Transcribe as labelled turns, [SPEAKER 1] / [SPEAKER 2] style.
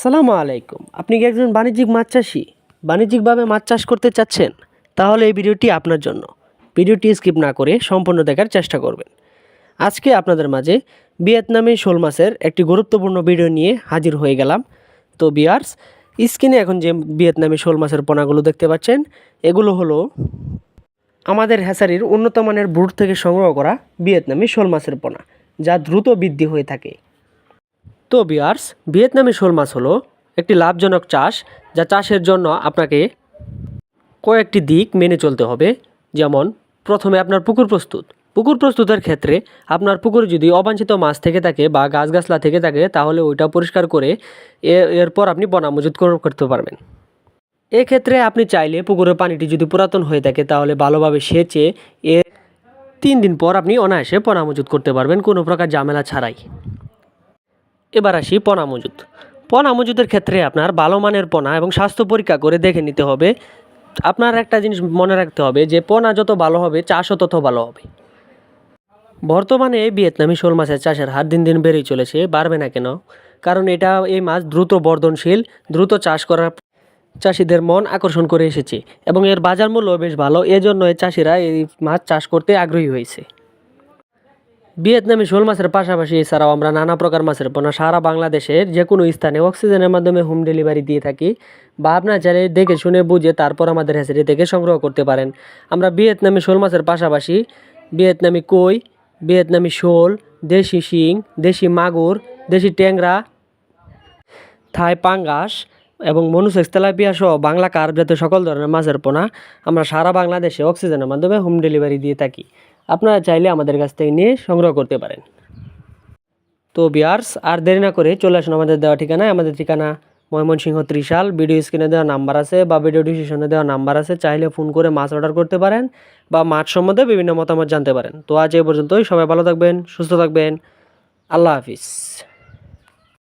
[SPEAKER 1] সালামু আলাইকুম। আপনি কি একজন বাণিজ্যিক মাছ চাষি? বাণিজ্যিকভাবে মাছ চাষ করতে চাচ্ছেন? তাহলে এই ভিডিওটি আপনার জন্য। ভিডিওটি স্কিপ না করে সম্পূর্ণ দেখার চেষ্টা করবেন। আজকে আপনাদের মাঝে ভিয়েতনামে শোল মাছের একটি গুরুত্বপূর্ণ ভিডিও নিয়ে হাজির হয়ে গেলাম। তো বিয়ার্স স্ক্রিনে এখন যে ভিয়েতনামি শোল মাছের পোনাগুলো দেখতে পাচ্ছেন, এগুলো হলো আমাদের হ্যাচারির উন্নত মানের ব্রুট থেকে সংগ্রহ করা ভিয়েতনামি শোল মাছের পোনা, যা দ্রুত বৃদ্ধি হয়ে থাকে। তো বিয়ার্স ভিয়েতনামি শোল মাছ হলো একটি লাভজনক চাষ যা চাষের জন্য আপনাকে কয়েকটি দিক মেনে চলতে হবে। যেমন, প্রথমে আপনার পুকুর প্রস্তুত। পুকুর প্রস্তুতের ক্ষেত্রে আপনার পুকুরে যদি অবাঞ্ছিত মাছ থেকে থাকে বা গাছগাছলা থেকে থাকে, তাহলে ওইটা পরিষ্কার করে এরপর আপনি বনা মজুত করতে পারবেন। এক্ষেত্রে আপনি চাইলে পুকুরের পানিটি যদি পুরাতন হয়ে থাকে, তাহলে ভালোভাবে সেচে এর তিন দিন পর আপনি অনায়াসে পোনা মজুত করতে পারবেন। কোনো প্রকার ঝামেলা ছাড়াই। এবার আসি পনা মজুদ। পোনা মজুদের ক্ষেত্রে আপনার ভালো মানের পোনা এবং স্বাস্থ্য পরীক্ষা করে দেখে নিতে হবে। আপনার একটা জিনিস মনে রাখতে হবে যে, পনা যত ভালো হবে, চাষও তত ভালো হবে। বর্তমানে ভিয়েতনামি শোল মাছের চাষের হার দিন দিন বেড়েই চলেছে, বাড়বে না কেন? কারণ এটা এই মাছ দ্রুত বর্ধনশীল, দ্রুত চাষ করার চাষিদের মন আকর্ষণ করে এসেছে এবং এর বাজার মূল্য বেশ ভালো। এজন্য এই চাষিরা এই মাছ চাষ করতে আগ্রহী হয়েছে। ভিয়েতনামি শোল মাছের পাশাপাশি এছাড়াও আমরা নানা প্রকার মাছের পোনা সারা বাংলাদেশের যে কোনো স্থানে অক্সিজেনের মাধ্যমে হোম ডেলিভারি দিয়ে থাকি বা আপনার চাইলে দেখে শুনে বুঝে তারপর আমাদের হ্যাচারি থেকে সংগ্রহ করতে পারেন। আমরা ভিয়েতনামি শোল মাছের পাশাপাশি ভিয়েতনামি কই, ভিয়েতনামি শোল, দেশি শিং, দেশি মাগুর, দেশি ট্যাংরা, থাই পাঙ্গাস এবং মনুসেক্স তেলাপিয়া সহ বাংলা কার্প জাতীয় সকল ধরনের মাছের পোনা আমরা সারা বাংলাদেশে অক্সিজেনের মাধ্যমে হোম ডেলিভারি দিয়ে থাকি। আপনারা চাইলে আমাদের কাছ থেকে নিয়ে সংগ্রহ করতে পারেন। তো বিয়ার্স আর দেরি না করে চলে আসুন আমাদের দেওয়া ঠিকানায়। আমাদের ঠিকানা ময়মনসিংহ ত্রিশাল। ভিডিও স্ক্রিনে দেওয়া নাম্বার আছে বা ভিডিও ডিসিশনে দেওয়া নাম্বার আছে। চাইলে ফোন করে মাছ অর্ডার করতে পারেন বা মাছ সম্বন্ধে বিভিন্ন মতামত জানতে পারেন। তো আজ এ পর্যন্তই। সবাই ভালো থাকবেন, সুস্থ থাকবেন। আল্লাহ হাফিজ।